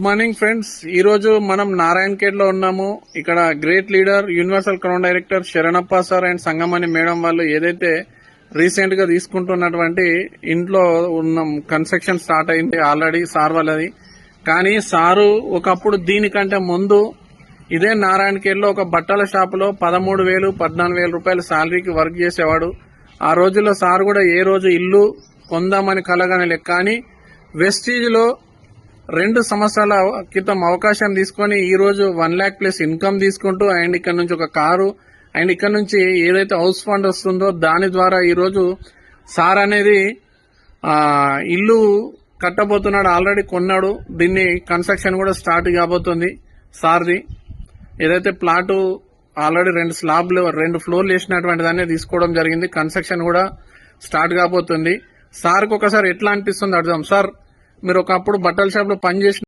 Good morning friends ఈ రోజు మనం నారాయణ్ ఖేడ్లో ఉన్నాము. ఇక్కడ great leader universal crown director Sharanappa sir and Sangamani madam వాళ్ళు ఏదైతే రీసెంట్గా తీసుకుంటున్నటువంటి ఇంట్లో ఉన్న కన్స్ట్రక్షన్ స్టార్ట్ అయింది. ఆల్రెడీ సార్ వాళ్ళది. కానీ సారు ఒకప్పుడు దీనికంటే ముందు ఇదే నారాయణ ఖేడ్లో ఒక బట్టల షాప్లో పదమూడు వేలు పద్నాలుగు వేల రూపాయల శాలరీకి వర్క్ చేసేవాడు. ఆ రోజుల్లో సార్ కూడా ఏ రోజు ఇల్లు కొందామని కలగానే లెక్క కానీ వెస్టీజ్లో రెండు సంవత్సరాల క్రితం అవకాశం తీసుకొని ఈ రోజు వన్ ల్యాక్ ప్లస్ ఇన్కమ్ తీసుకుంటూ అండ్ ఇక్కడ నుంచి ఒక కారు అండ్ ఇక్కడ నుంచి ఏదైతే హౌస్ ఫండ్ వస్తుందో దాని ద్వారా ఈరోజు సార్ అనేది ఇల్లు కట్టబోతున్నాడు ఆల్రెడీ కొన్నాడు. దీన్ని కన్స్ట్రక్షన్ కూడా స్టార్ట్ కాబోతుంది సార్ది. ఏదైతే ప్లాటు ఆల్రెడీ రెండు స్లాబ్లు రెండు ఫ్లోర్లు వేసినటువంటి దాన్ని తీసుకోవడం జరిగింది. కన్స్ట్రక్షన్ కూడా స్టార్ట్ కాబోతుంది. సార్కి ఒకసారి ఎట్లా అనిపిస్తుంది అర్థం. సార్ మీరు ఒకప్పుడు బట్టల షాప్లో పనిచేసిన